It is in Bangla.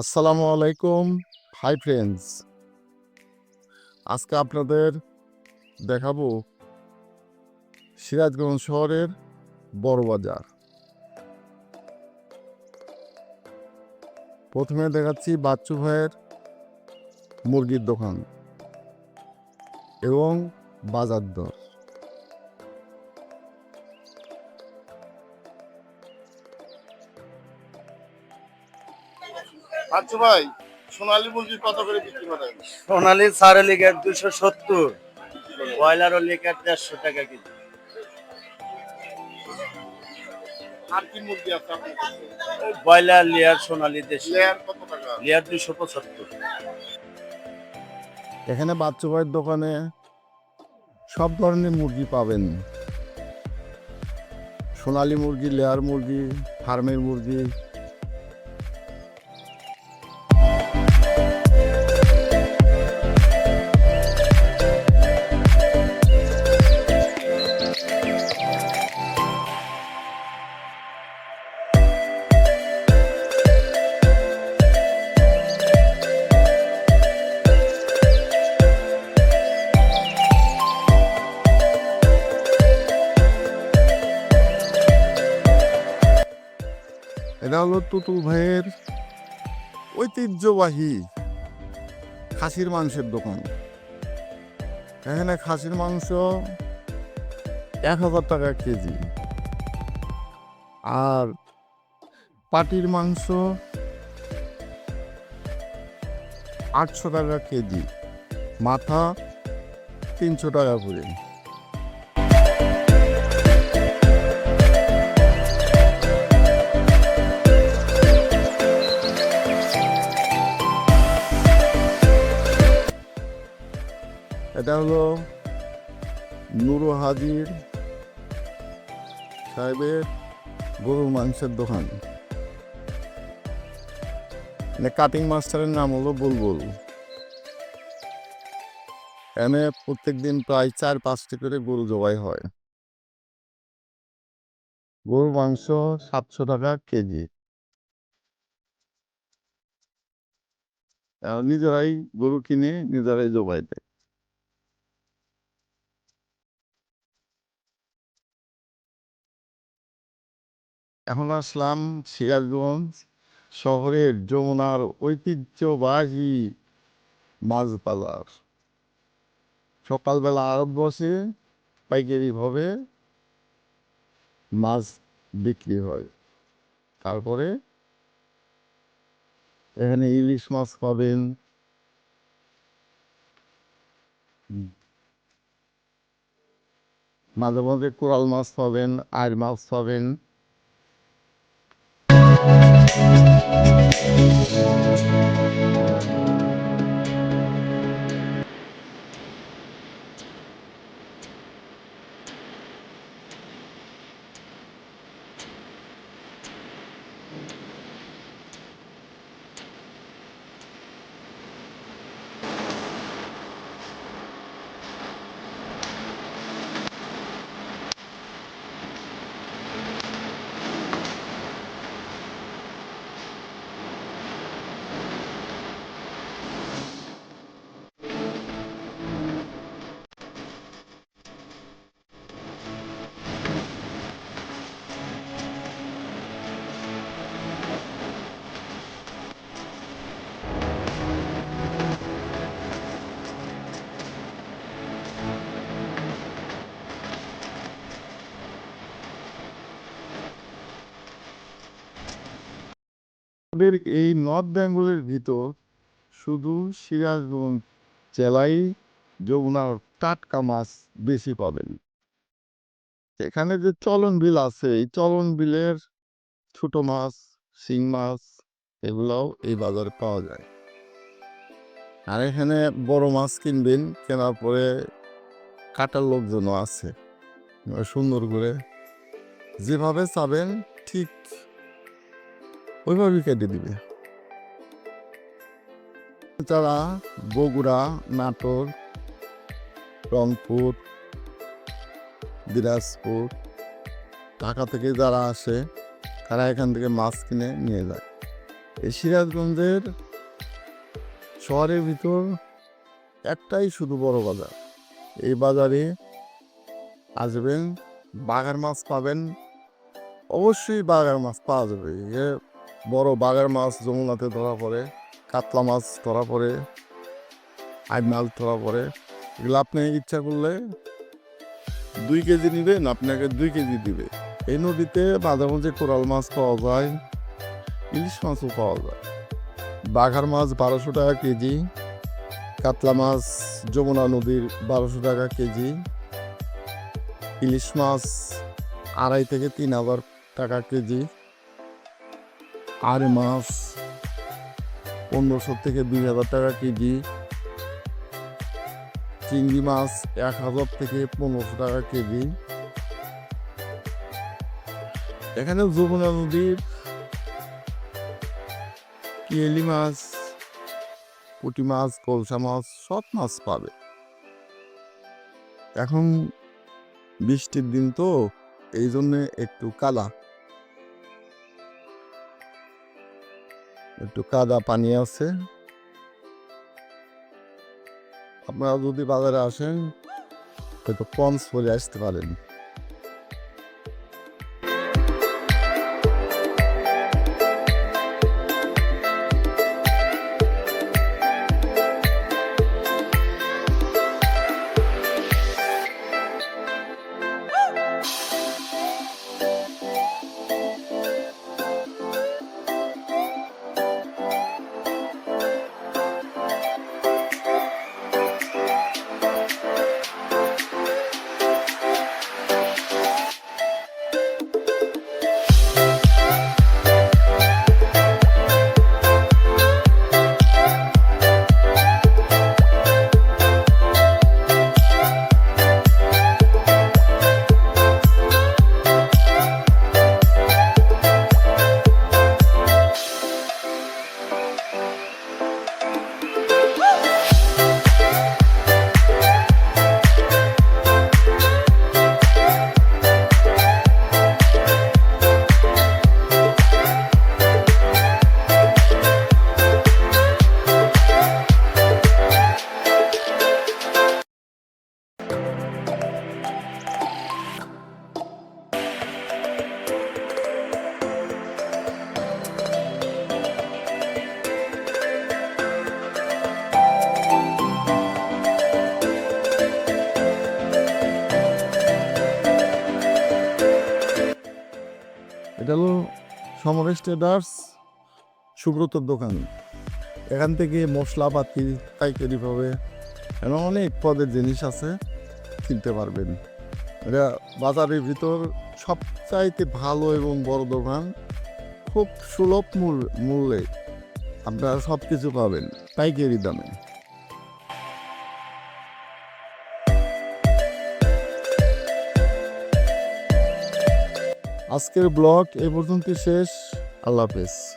আসসালামু আলাইকুম, হাই ফ্রেন্ডস। আজকে আপনাদের দেখাবো সিরাজগঞ্জ শহরের বড় বাজার। প্রথমে দেখাচ্ছি বাচ্চু ভাইয়ের মুরগির দোকান এবং বাজার দর। আচ্ছা ভাই সোনালী মুরগি কত করে বিক্রি করেন? সোনালি সারে লিগার দুশো সত্তর ব্রয়লার ও লিগার দেড়শো টাকা কেজি। আর কি মুরগি আছে আপনার কাছে? ব্রয়লার লিয়ার সোনালি দেশি। লেয়ার কত টাকা? লিয়ার দুশো পঁচাত্তর। এখানে বাচ্চু ভাইয়ের দোকানে সব ধরনের মুরগি পাবেন। সোনালী মুরগি লেয়ার মুরগি ফার্মের মুরগি হলো তুতুল ভাইয়ের ঐতিহ্যবাহী খাসির মাংসের দোকান। এখানে খাসির মাংস এক হাজার টাকা কেজি। আর পাটির মাংস আটশো টাকা কেজি। মাথা তিনশো টাকা করে। এটা হলো নুরু হাজির সাহেবের গরুর মাংসের দোকান। মানে কাটিং মাস্টারের নাম হলো বুলবুল। এখানে প্রত্যেক দিন প্রায় চার, পাঁচটি করে গরু জবাই হয়। গরুর মাংস সাতশো টাকা কেজি। নিজেরাই গরু কিনে নিজেরাই জবাই দেয়। এখন আসলাম সিরাজগঞ্জ শহরের যমুনার ঐতিহ্যবাহী মাছ বাজার। সকালবেলা আড়ত বসে পাইকারিভাবে মাছ বিক্রি হয়। তারপরে এখানে ইলিশ মাছ পাবেন। মাঝে মাঝে কোরাল মাছ পাবেন আর মাছ পাবেন। Thank you. আমাদের এই নর্থ বেঙ্গলের ভিতর শুধু সিরাজগঞ্জ জেলায় যমুনার টাটকা মাছ বেশি পাবেন। এখানে যে চলন বিল আছে, এই চলন বিলের ছোট মাছ, শিং মাছ, এগুলাও এই বাজারে পাওয়া যায়। আর এখানে বড় মাছ কিনবেন, কেনার পরে কাটার লোকজনও আছে। সুন্দর করে যেভাবে চাবেন, ঠিক ওইভাবেই কেটে দিবে। তারা বগুড়া, নাটোর, রংপুর, দিনাজপুর, ঢাকা থেকে যারা আসে, তারা এখান থেকে মাছ কিনে নিয়ে যায়। এই সিরাজগঞ্জের শহরের ভিতর একটাই শুধু বড় বাজার। এই বাজারে আসবেন, বাঘার মাছ পাবেন, অবশ্যই বাঘার মাছ পাওয়া যাবে। বড় বাগার মাছ যমুনাতে ধরা পড়ে, কাতলা মাছ ধরা পড়ে আই মাছ ধরা পড়ে। এগুলো আপনি ইচ্ছা করলে দুই কেজি নেবেন, আপনাকে দুই কেজি দিবে। এই নদীতে মাঝে মাঝে কোরাল মাছ পাওয়া যায়, ইলিশ মাছও পাওয়া যায়। বাঘার মাছ বারোশো টাকা কেজি, কাতলা মাছ যমুনা নদীর বারোশো টাকা কেজি, ইলিশ মাছ আড়াই থেকে তিন হাজার টাকা কেজি। আর মাছ পনেরোশো থেকে দুই হাজার টাকা কেজি। চিংড়ি মাছ এক হাজার থেকে পনেরোশো টাকা কেজি। এখানে যমুনা নদীর কিয়েলি মাছ, পুঁটি মাছ, কলসা মাছ, সব মাছ পাবে। এখন বৃষ্টির দিন তো, এই জন্যে একটু কাদা একটু কাদা পানি আছে আপনারা যদি বাজারে আসেন হয়তো পঞ্চ পরে আসতে পারেন Samaresh traders সুব্রতর দোকান। এখান থেকে মশলাপাতি পাইকারি পাবে এমন অনেক পদের জিনিস আছে, কিনতে পারবেন। এটা বাজারের ভিতর সবচাইতে ভালো এবং বড় দোকান, খুব সুলভ মূল, মূল্যে আপনারা সব কিছু পাবেন, পাইকারি দামে। আজকের ব্লগ এই পর্যন্ত শেষ। আল্লাহ হাফেজ।